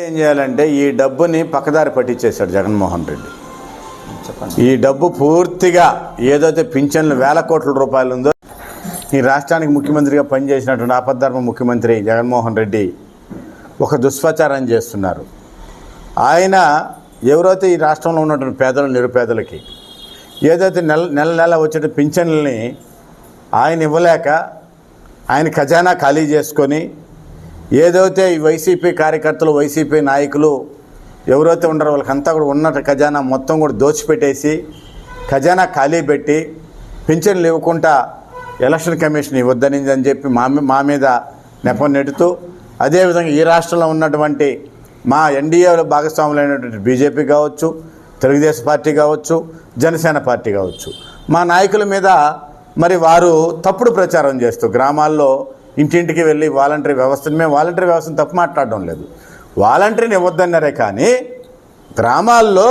ఏం చేయాలంటే ఈ డబ్బుని పక్కదారి పట్టించేశాడు జగన్మోహన్ రెడ్డి. ఈ డబ్బు పూర్తిగా ఏదైతే పింఛన్లు వేల కోట్ల రూపాయలు ఉందో ఈ రాష్ట్రానికి ముఖ్యమంత్రిగా పనిచేసినటువంటి ఆపద్ధర్మ ముఖ్యమంత్రి జగన్మోహన్ రెడ్డి ఒక దుష్ప్రచారం చేస్తున్నారు. ఆయన ఎవరైతే ఈ రాష్ట్రంలో ఉన్నటువంటి పేదలు నిరుపేదలకి ఏదైతే నెల నెల నెల వచ్చే పింఛన్లని ఆయన ఇవ్వలేక ఆయన ఖజానా ఖాళీ చేసుకొని ఏదైతే ఈ వైసీపీ కార్యకర్తలు వైసీపీ నాయకులు ఎవరైతే ఉన్నారో వాళ్ళకంతా కూడా ఉన్న ఖజానా మొత్తం కూడా దోచిపెట్టేసి ఖజానా ఖాళీ పెట్టి పింఛన్లు ఇవ్వకుండా ఎలక్షన్ కమిషన్ ఇవ్వద్దని అని చెప్పి మా మా మీద నెపం నెడుతూ అదేవిధంగా ఈ రాష్ట్రంలో ఉన్నటువంటి మా ఎన్డీఏలో భాగస్వాములైనటువంటి బీజేపీ కావచ్చు తెలుగుదేశం పార్టీ కావచ్చు జనసేన పార్టీ కావచ్చు. మా నాయకుల మీద మరి వారు తప్పుడు ప్రచారం చేస్తూ గ్రామాల్లో ఇంటింటికి వెళ్ళి వాలంటరీ వ్యవస్థను మేము వాలంటరీ వ్యవస్థను తప్పు మాట్లాడడం లేదు. వాలంటరీని ఇవ్వద్దన్నారే కానీ గ్రామాల్లో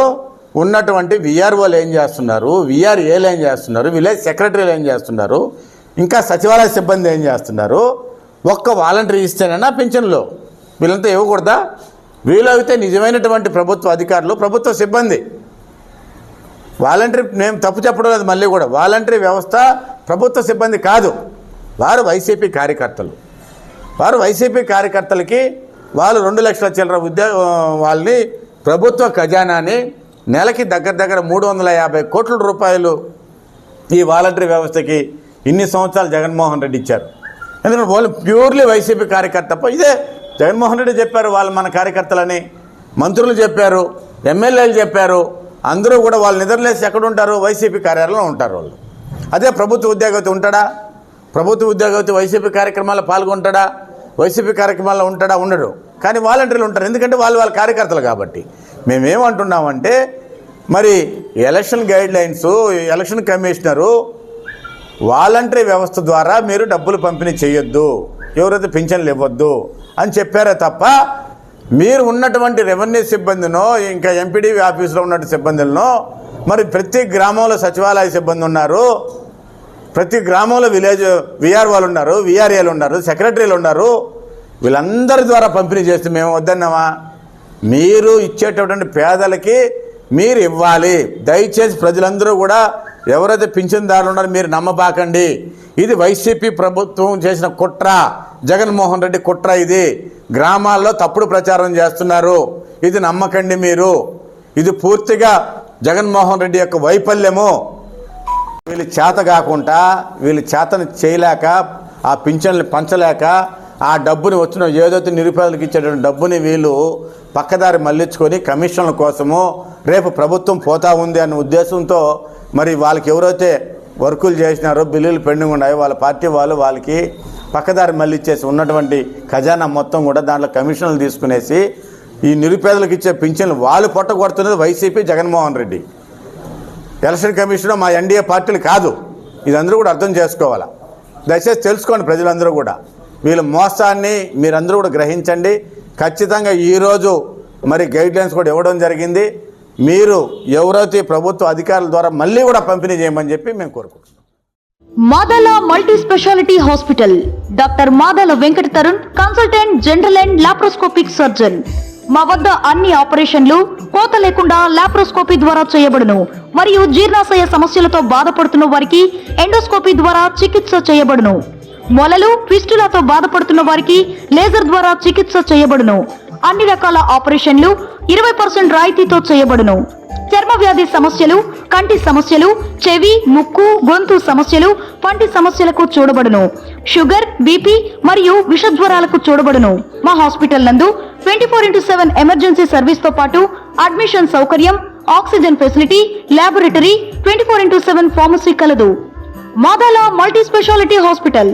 ఉన్నటువంటి విఆర్ఓలు ఏం చేస్తున్నారు విఆర్ఏలు ఏం చేస్తున్నారు విలేజ్ సెక్రటరీలు ఏం చేస్తున్నారు ఇంకా సచివాలయ సిబ్బంది ఏం చేస్తున్నారు ఒక్క వాలంటరీ ఇస్తేనైనా పింఛన్లో. వీళ్ళంతా ఇవ్వకూడదా? వీలైతే నిజమైనటువంటి ప్రభుత్వ అధికారులు ప్రభుత్వ సిబ్బంది. వాలంటరీ మేము తప్పు చెప్పడం లేదు మళ్ళీ కూడా. వాలంటరీ వ్యవస్థ ప్రభుత్వ సిబ్బంది కాదు. వారు వైసీపీ కార్యకర్తలు. వారు వైసీపీ కార్యకర్తలకి వాళ్ళు రెండు లక్షల చిల్లర ఉద్యోగ వాళ్ళని ప్రభుత్వ ఖజానాని నెలకి దగ్గర దగ్గర మూడు వందల యాభై కోట్ల రూపాయలు ఈ వాలంటరీ వ్యవస్థకి ఇన్ని సంవత్సరాలు జగన్మోహన్ రెడ్డి ఇచ్చారు. ఎందుకంటే వాళ్ళు ప్యూర్లీ వైసీపీ కార్యకర్త. ఇదే జగన్మోహన్ రెడ్డి చెప్పారు వాళ్ళు మన కార్యకర్తలని. మంత్రులు చెప్పారు ఎమ్మెల్యేలు చెప్పారు. అందరూ కూడా వాళ్ళు నిద్రలేసి ఎక్కడ ఉంటారు? వైసీపీ కార్యాలయంలో ఉంటారు వాళ్ళు. అదే ప్రభుత్వ ఉద్యోగతి ఉంటాడా? ప్రభుత్వ ఉద్యోగతి వైసీపీ కార్యక్రమాల్లో పాల్గొంటాడా? వైసీపీ కార్యక్రమాల్లో ఉంటాడా? ఉండడు. కానీ వాలంటీర్లు ఉంటారు. ఎందుకంటే వాళ్ళు వాళ్ళ కార్యకర్తలు కాబట్టి. మేమేమంటున్నామంటే మరి election guidelines election commissioner voluntary వ్యవస్థ ద్వారా మీరు డబ్బులు పంపిణీ చేయొద్దు. ఎవరైతే పింఛన్లు ఇవ్వద్దు అని చెప్పారే తప్ప మీరు ఉన్నటువంటి రెవెన్యూ సిబ్బందినో ఇంకా ఎంపీడీ ఆఫీసులో ఉన్నటువంటి సిబ్బందులను మరి ప్రతి గ్రామంలో సచివాలయ సిబ్బంది ఉన్నారు. ప్రతి గ్రామంలో విలేజ్ విఆర్ఓలు ఉన్నారు విఆర్ఏలు ఉన్నారు సెక్రటరీలు ఉన్నారు. వీళ్ళందరి ద్వారా పంపిణీ చేస్తే మేము వద్దన్నామా? మీరు ఇచ్చేటటువంటి పేదలకి మీరు ఇవ్వాలి. దయచేసి ప్రజలందరూ కూడా ఎవరైతే పింఛన్దారులు ఉన్నారో మీరు నమ్మబాకండి. ఇది వైసీపీ ప్రభుత్వం చేసిన కుట్ర జగన్మోహన్ రెడ్డి కుట్ర ఇది. గ్రామాల్లో తప్పుడు ప్రచారం చేస్తున్నారు. ఇది నమ్మకండి మీరు. ఇది పూర్తిగా జగన్మోహన్ రెడ్డి యొక్క వైఫల్యము. వీళ్ళు చేత కాకుండా వీళ్ళు చేతను చేయలేక ఆ పింఛన్లు పంచలేక ఆ డబ్బుని వచ్చిన ఏదైతే నిరుపేదలకు ఇచ్చేటువంటి డబ్బుని వీళ్ళు పక్కదారి మళ్ళించుకొని కమిషన్ల కోసము రేపు ప్రభుత్వం పోతా ఉంది అనే ఉద్దేశంతో మరి వాళ్ళకి ఎవరైతే వర్కులు చేసినారో బిల్లులు పెండింగ్ ఉన్నాయో వాళ్ళ పార్టీ వాళ్ళు వాళ్ళకి పక్కదారి మళ్ళిచ్చేసి ఉన్నటువంటి ఖజానా మొత్తం కూడా దాంట్లో కమిషన్లు తీసుకునేసి ఈ నిరుపేదలకు ఇచ్చే పింఛన్లు వాళ్ళు పొట్ట కొడుతున్నది YCP Jaganmohan Reddy. Election commission మా ఎన్డీఏ పార్టీలు కాదు. ఇది అందరూ కూడా అర్థం చేసుకోవాలా? దయచేసి తెలుసుకోండి ప్రజలందరూ కూడా. వీళ్ళ మోసాన్ని మీరందరూ కూడా గ్రహించండి. ఖచ్చితంగా ఈరోజు మరి గైడ్లైన్స్ కూడా ఇవ్వడం జరిగింది. మీరు ఎవరైతే ప్రభుత్వ అధికారుల ద్వారా మళ్ళీ కూడా పంపిణీ చేయమని చెప్పి మేము కోరుకుంటున్నాం. Madala multi speciality hospital doctor Madala Venkata Tarun consultant general and laparoscopic surgeon మా వద్ద అన్ని ఆపరేషన్లు కోత లేకుండా లాప్రోస్కోపీ ద్వారా చేయబడును. మరియు జీర్ణాశయ సమస్యలతో బాధపడుతున్న వారికి ఎండోస్కోపీ ద్వారా చికిత్స చేయబడును. మొలలు ఫిస్టులతో బాధపడుతున్న వారికి లేజర్ ద్వారా చికిత్స చేయబడును. అన్ని రకాల ఆపరేషన్లు ఇరవై పర్సెంట్ రాయితీతో చేయబడును. చర్మ వ్యాధి సమస్యలు కంటి సమస్యలు చెవి ముక్కు గొంతు సమస్యలు పంటి సమస్యలకు చూడబడును. షుగర్ బీపీ మరియు విషజ్వరాలకు చూడబడును. మా హాస్పిటల్ నందు twenty four into seven emergency సర్వీస్తో పాటు అడ్మిషన్ సౌకర్యం oxygen facility laboratory twenty four into seven pharmacy కలదు. మాదాల మల్టీ స్పెషాలిటీ హాస్పిటల్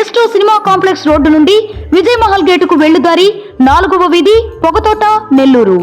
ఎస్టో సినిమా కాంప్లెక్స్ రోడ్డు నుండి విజయమహల్ గేటుకు వెళ్ళుదారి నాలుగవ వీధి పొగతోట నెల్లూరు.